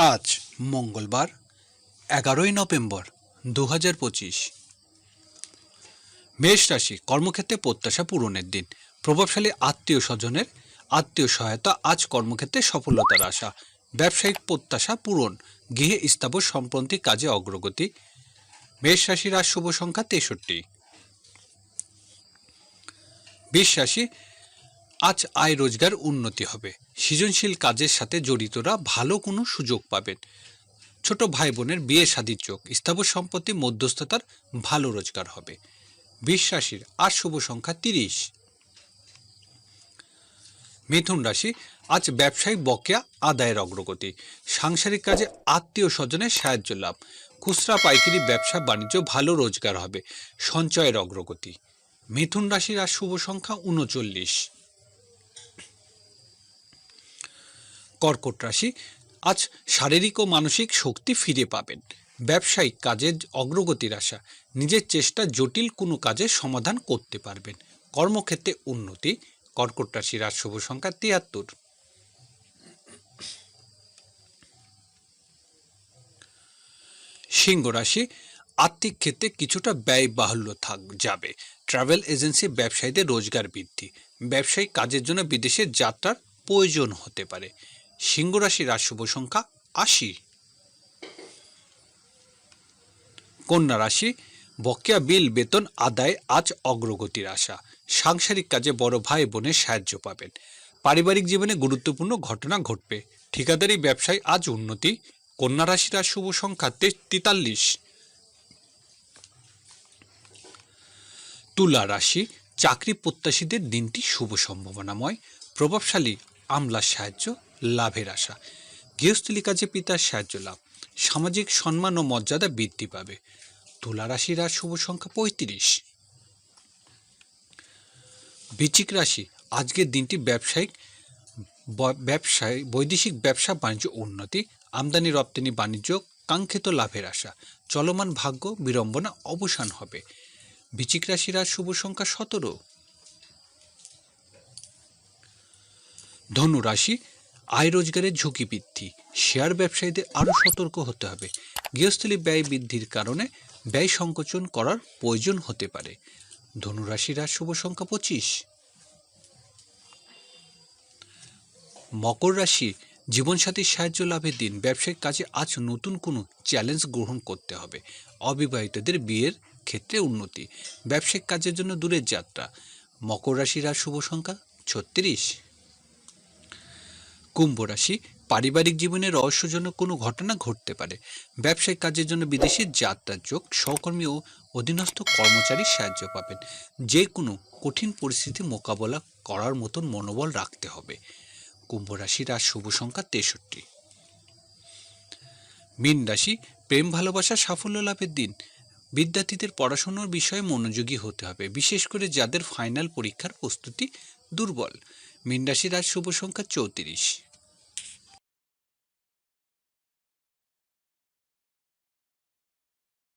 আজ মঙ্গলবার, এগারোই নভেম্বর দু হাজার পঁচিশ। মেষ রাশি, কর্মক্ষেত্রে প্রত্যাশা পূরণের দিন। প্রভাবশালী আত্মীয় স্বজনের আত্মীয় সহায়তা আজ কর্মক্ষেত্রে সফলতার আশা। ব্যবসায়িক প্রত্যাশা পূরণ। গৃহে স্থাপন সম্পন্থী কাজে অগ্রগতি। মেষ রাশির আজ শুভ সংখ্যা তেষট্টি। বিশ রাশি আজ আয় রোজগার উন্নতি হবে। সৃজনশীল কাজের সাথে জড়িতরা ভালো কোনো সুযোগ পাবেন। ছোট ভাই বোনের বিয়ে শাদির চোখ, স্থাবর সম্পত্তি, মধ্যস্থতার ভালো রোজগার হবে। বিশ্বাসীর আজ শুভ সংখ্যা তিরিশ। মিথুন রাশি, আজ ব্যবসায়িক বকেয়া, আদায়ের অগ্রগতি। সাংসারিক কাজে আত্মীয় স্বজনের সাহায্য লাভ। খুচরা পাইকারি ব্যবসা বাণিজ্য ভালো রোজগার হবে। সঞ্চয়ের অগ্রগতি। মিথুন রাশির আজ শুভ সংখ্যা উনচল্লিশ। কর্কট রাশি। আজ শারীরিক ও মানসিক শক্তি ফিরে পাবেন। ব্যবসায়িক কাজের অগ্রগতির আশা নিজের চেষ্টা জটিল কোনো কাজের সমাধান করতে পারবেন। কর্মক্ষেত্রে উন্নতি। কর্কট রাশির আজ শুভ সংখ্যা তিয়াত্তর। সিংহ রাশি। আর্থিক ক্ষেত্রে কিছুটা ব্যয় বাহুল্য থাক যাবে। ট্রাভেল এজেন্সি ব্যবসায়ীদের রোজগার বৃদ্ধি। ব্যবসায়িক কাজের জন্য বিদেশে যাত্রার প্রয়োজন হতে পারে। সিংহ রাশির আজ শুভ সংখ্যা আশি। কন্যা রাশি, বকেয়া বিল, বেতন, আদায় আজ অগ্রগতির আশা। সাংসারিক কাজে বড় ভাই বোনের সাহায্য পাবেন। পারিবারিক জীবনে গুরুত্বপূর্ণ ঘটনা ঘটবে। ঠিকাদারি ব্যবসায় আজ উন্নতি। কন্যা রাশির আজ শুভ সংখ্যা তেতাল্লিশ তুলা রাশি, চাকরি প্রত্যাশীদের দিনটি শুভ সম্ভাবনাময়। প্রভাবশালী আমলার সাহায্য লাভের আশা। গৃহস্থলী কাজে পিতার সাহায্য লাভ, সামাজিক সম্মান ও মর্যাদা বৃদ্ধি পাবে। তুলা রাশির আর শুভ সংখ্যা পঁয়ত্রিশ। বৃশ্চিক রাশি, আজকের দিনটি ব্যবসায়িক ব্যবসায়, বৈদেশিক ব্যবসা, বাণিজ্য, উন্নতি, আমদানি, রপ্তানি, বাণিজ্য, কাঙ্ক্ষিত লাভের আশা। চলমান ভাগ্য, বিড়ম্বনা অবসান হবে। বৃশ্চিক রাশির আর শুভ সংখ্যা সতেরো। ধনু রাশি আয় রোজগারের ঝুঁকি বৃদ্ধি। শেয়ার ব্যবসায়ীদের আরও সতর্ক হতে হবে। গৃহস্থলী ব্যয় বৃদ্ধির কারণে ব্যয় সংকোচন করার প্রয়োজন হতে পারে। ধনু রাশির আর শুভ সংখ্যা পঁচিশ। মকর রাশি জীবনসাথীর সাহায্য লাভের দিন ব্যবসায়িক কাজে আজ নতুন কোনো চ্যালেঞ্জ গ্রহণ করতে হবে। অবিবাহিতদের বিয়ের ক্ষেত্রে উন্নতি। ব্যবসায়িক কাজের জন্য দূরের যাত্রা। মকর রাশির শুভ সংখ্যা ছত্রিশ। কুম্ভ রাশি পারিবারিক জীবনে রহস্যজনক কোনো ঘটনা ঘটতে পারে। ব্যবসায়িক কাজের জন্য বিদেশে যাত্রার যোগ, সহকর্মী ও অধীনস্থ কর্মচারীর সাহায্য পাবেন। যে কোনো কঠিন পরিস্থিতি মোকাবেলা করার মতন মনোবল রাখতে হবে। কুম্ভ রাশির আর শুভ সংখ্যা তেষট্টি। মীন রাশি, প্রেম, ভালোবাসা, সাফল্য লাভের দিন। বিদ্যার্থীদের পড়াশোনার বিষয়ে মনোযোগী হতে হবে, বিশেষ করে যাদের ফাইনাল পরীক্ষার প্রস্তুতি দুর্বল। মীন রাজ শুভ সংখ্যা চৌত্রিশ।